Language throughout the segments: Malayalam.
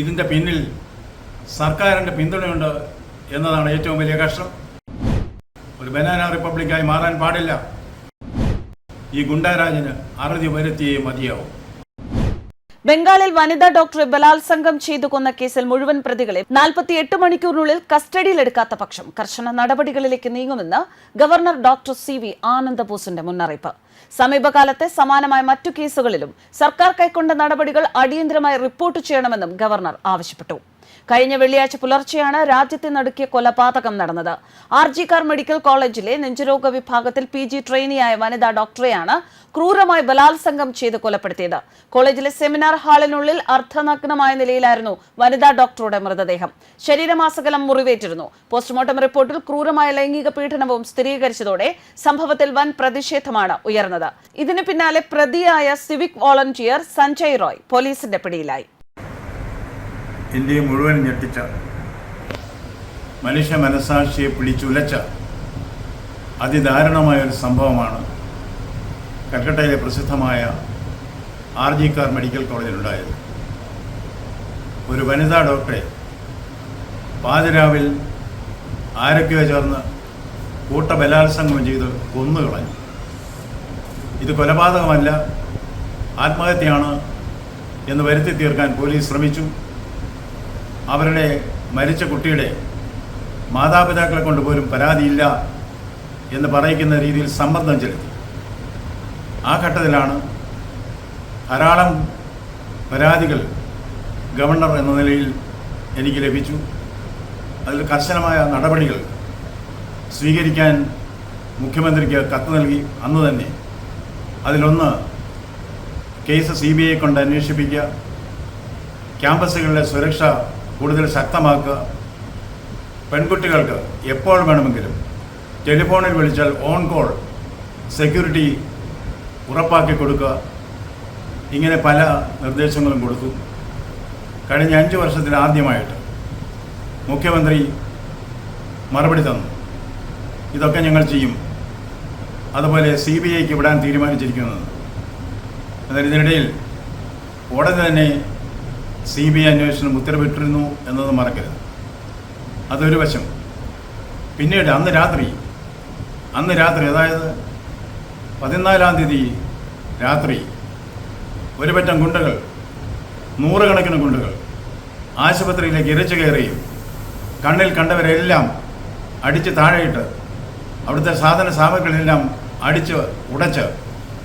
ഇതിന്റെ പിന്നിൽ സർക്കാരിന്റെ പിന്തുണയുണ്ട് എന്നതാണ് ഏറ്റവും വലിയ കഷ്ടം. ഒരു ബനാന റിപ്പബ്ലിക്കായി മാറാൻ പാടില്ല. ഈ ഗുണ്ടാരാജിന് അറുതി വരുത്തിയേ മതിയാവും. ബംഗാളിൽ വനിതാ ഡോക്ടറെ ബലാത്സംഗം ചെയ്തു കൊന്ന കേസിൽ മുഴുവൻ പ്രതികളെ നാൽപ്പത്തിയെട്ട് മണിക്കൂറിനുള്ളിൽ കസ്റ്റഡിയിലെടുക്കാത്ത പക്ഷം കർശന നടപടികളിലേക്ക് നീങ്ങുമെന്ന് ഗവർണർ ഡോക്ടർ സി വി ആനന്ദബോസിന്റെ മുന്നറിയിപ്പ്. സമീപകാലത്തെ സമാനമായ മറ്റു കേസുകളിലും സർക്കാർ കൈക്കൊണ്ട നടപടികൾ അടിയന്തരമായി റിപ്പോർട്ട് ചെയ്യണമെന്നും ഗവർണർ ആവശ്യപ്പെട്ടു. കഴിഞ്ഞ വെള്ളിയാഴ്ച പുലർച്ചെയാണ് രാജ്യത്തെ നടുക്കിയ കൊലപാതകം നടന്നത്. ആർ ജി കാർ മെഡിക്കൽ കോളേജിലെ നെഞ്ചുരോഗ വിഭാഗത്തിൽ പി ജി ട്രെയിനിയായ വനിതാ ഡോക്ടറെയാണ് ക്രൂരമായി ബലാത്സംഗം ചെയ്ത് കൊലപ്പെടുത്തിയത്. കോളേജിലെ സെമിനാർ ഹാളിനുള്ളിൽ അർദ്ധനഗ്നമായ നിലയിലായിരുന്നു വനിതാ ഡോക്ടറുടെ മൃതദേഹം. ശരീരമാസകലം മുറിവേറ്റിരുന്നു. പോസ്റ്റ്മോർട്ടം റിപ്പോർട്ടിൽ ക്രൂരമായ ലൈംഗിക പീഡനവും സ്ഥിരീകരിച്ചതോടെ സംഭവത്തിൽ വൻ പ്രതിഷേധമാണ് ഉയർന്നത്. ഇതിനു പിന്നാലെ പ്രതിയായ സിവിക് വോളണ്ടിയർ സഞ്ജയ് റോയ് പോലീസിന്റെ പിടിയിലായി. ഇന്ത്യയെ മുഴുവൻ ഞെട്ടിച്ച മനുഷ്യ മനസാക്ഷിയെ പിടിച്ചുലച്ച അതിദാരുണമായ ഒരു സംഭവമാണ് കൽക്കട്ടയിലെ പ്രസിദ്ധമായ ആർ ജി കാർ മെഡിക്കൽ കോളേജിലുണ്ടായത്. ഒരു വനിതാ ഡോക്ടറെ പാതിരാവിൽ ആരൊക്കെയോ ചേർന്ന് കൂട്ടബലാത്സംഗം ചെയ്ത് കൊന്നുകളഞ്ഞു. ഇത് കൊലപാതകമല്ല ആത്മഹത്യയാണ് എന്ന് വരുത്തി തീർക്കാൻ പോലീസ് ശ്രമിച്ചു. അവരുടെ മരിച്ച കുട്ടിയുടെ മാതാപിതാക്കളെ കൊണ്ട് പോലും പരാതിയില്ല എന്ന് പറയിക്കുന്ന രീതിയിൽ സമ്മർദ്ദം ചെലുത്തി. ആ ഘട്ടത്തിലാണ് ധാരാളം പരാതികൾ ഗവർണർ എന്ന നിലയിൽ എനിക്ക് ലഭിച്ചു. അതിൽ കർശനമായ നടപടികൾ സ്വീകരിക്കാൻ മുഖ്യമന്ത്രിക്ക് കത്ത് നൽകി. അന്ന് തന്നെ അതിലൊന്ന് കേസ് സി ബി ഐ കൊണ്ട് അന്വേഷിപ്പിക്കുക ക്യാമ്പസുകളിലെ സുരക്ഷ കൂടുതൽ ശക്തമാക്കുക. പെൺകുട്ടികൾക്ക് എപ്പോൾ വേണമെങ്കിലും ടെലിഫോണിൽ വിളിച്ചാൽ ഓൺ കോൾ സെക്യൂരിറ്റി ഉറപ്പാക്കി കൊടുക്കുക. ഇങ്ങനെ പല നിർദ്ദേശങ്ങളും കൊടുത്തു. കഴിഞ്ഞ അഞ്ച് വർഷത്തിൽ ആദ്യമായിട്ട് മുഖ്യമന്ത്രി മറുപടി തന്നു. ഇതൊക്കെ ഞങ്ങൾ ചെയ്യും. അതുപോലെ സി ബി ഐക്ക് വിടാൻ തീരുമാനിച്ചിരിക്കുന്നത്. അതിനിടയിൽ ഉടനെ തന്നെ സി ബി ഐ അന്വേഷണം ഉത്തരവിട്ടിരുന്നു എന്നത് മറക്കരുത്. അതൊരു വശം. പിന്നീട് അന്ന് രാത്രി അന്ന് രാത്രി അതായത് പതിനാലാം തീയതി രാത്രി ഒരു പറ്റം ഗുണ്ടകൾ നൂറുകണക്കിന് ഗുണ്ടകൾ ആശുപത്രിയിലേക്ക് ഇരച്ചു കയറുകയും കണ്ണിൽ കണ്ടവരെല്ലാം അടിച്ച് താഴെയിട്ട് അവിടുത്തെ സാധന സാമഗ്രികളെല്ലാം അടിച്ച് ഉടച്ച്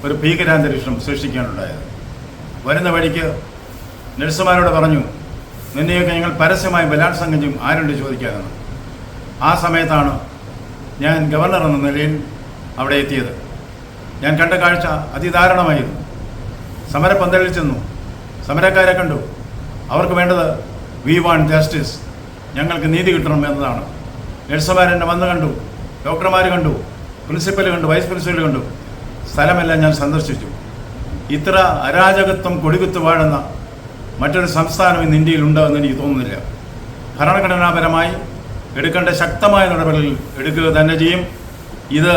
ഒരു ഭീകരാന്തരീക്ഷം സൃഷ്ടിക്കാനുണ്ടായത്. വരുന്ന വഴിക്ക് നഴ്സുമാരോട് പറഞ്ഞു നിന്നെയൊക്കെ ഞങ്ങൾ പരസ്യമായി ബലാത്സംഗം ചെയ്യും ആരുണ്ട് ചോദിക്കാതെന്ന് ആ സമയത്താണ് ഞാൻ ഗവർണർ എന്ന നിലയിൽ അവിടെ എത്തിയത്. ഞാൻ കണ്ട കാഴ്ച അതിദാരുണമായിരുന്നു. സമരപന്തലിൽ ചെന്നു. സമരക്കാരെ കണ്ടു. അവർക്ക് വേണ്ടത് വി വാണ്ട് ജസ്റ്റിസ് ഞങ്ങൾക്ക് നീതി കിട്ടണം എന്നതാണ്. നഴ്സുമാരെന്നെ വന്ന് കണ്ടു. ഡോക്ടർമാർ കണ്ടു. പ്രിൻസിപ്പൽ കണ്ടു. വൈസ് പ്രിൻസിപ്പൽ കണ്ടു. സ്ഥലമെല്ലാം ഞാൻ സന്ദർശിച്ചു. ഇത്ര അരാജകത്വം കൊടികുത്തു വാഴുന്ന മറ്റൊരു സംസ്ഥാനം ഇന്ന് ഇന്ത്യയിൽ എന്ന് എനിക്ക് തോന്നുന്നില്ല. ഭരണഘടനാപരമായി എടുക്കേണ്ട ശക്തമായ നടപടികൾ എടുക്കുക തന്നെ ചെയ്യും. ഇത്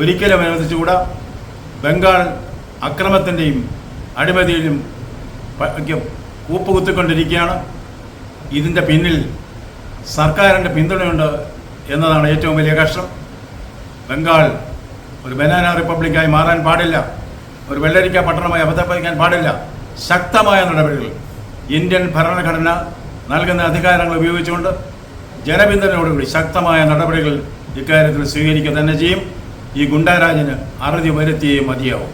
ഒരിക്കലും അനുവദിച്ചുകൂടാ. ബംഗാൾ അക്രമത്തിന്റെയും ക്ക് കൂപ്പുകുത്തിക്കൊണ്ടിരിക്കുകയാണ്. ഇതിന്റെ പിന്നിൽ സർക്കാരിന്റെ പിന്തുണയുണ്ട് എന്നതാണ് ഏറ്റവും വലിയ കഷ്ടം. ബംഗാൾ ഒരു ബനാന റിപ്പബ്ലിക്കായി മാറാൻ പാടില്ല. ഒരു വെള്ളരിക്ക പട്ടണമായി അബദ്ധപ്പിക്കാൻ പാടില്ല. ശക്തമായ നടപടികൾ ഇന്ത്യൻ ഭരണഘടന നൽകുന്ന അധികാരങ്ങൾ ഉപയോഗിച്ചുകൊണ്ട് ജനപിന്തുണയോടുകൂടി ശക്തമായ നടപടികൾ ഇക്കാര്യത്തിൽ സ്വീകരിക്കുക തന്നെ ചെയ്യും. ഈ ഗുണ്ടാരാജിന് അറുതി വരുത്തിയേ മതിയാവും.